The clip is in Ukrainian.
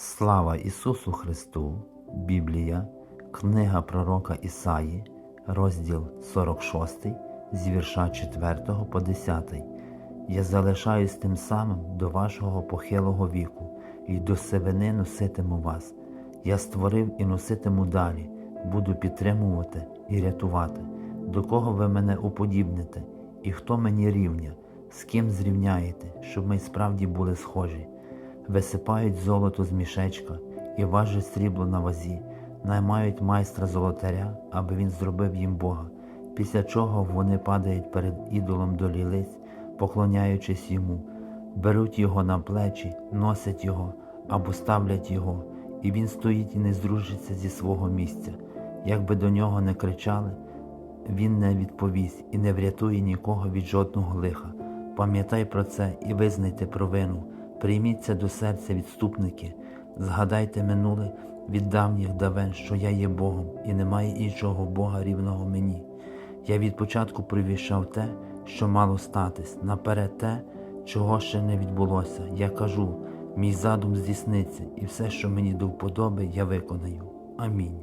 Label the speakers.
Speaker 1: Слава Ісусу Христу! Біблія, Книга Пророка Ісаї, розділ 46, з вірша 4 по 10. Я залишаюсь тим самим до вашого похилого віку, і до сивини носитиму вас. Я створив і носитиму далі, буду підтримувати і рятувати. До кого ви мене уподібните, і хто мені рівня, з ким зрівняєте, щоб ми справді були схожі. Висипають золото з мішечка і важать срібло на вазі, наймають майстра золотаря, аби він зробив їм Бога, після чого вони падають перед ідолом до лілиць, поклоняючись йому, беруть його на плечі, носять його або ставлять його, і він стоїть і не зрушиться зі свого місця. Якби до нього не кричали, він не відповість і не врятує нікого від жодного лиха. Пам'ятай про це і визнайте провину. Прийміться до серця відступники, згадайте минуле від давніх давен, що я є Богом, і немає іншого Бога рівного мені. Я від початку привішав те, що мало статись, наперед те, чого ще не відбулося. Я кажу, мій задум здійсниться, і все, що мені до вподоби, я виконаю. Амінь.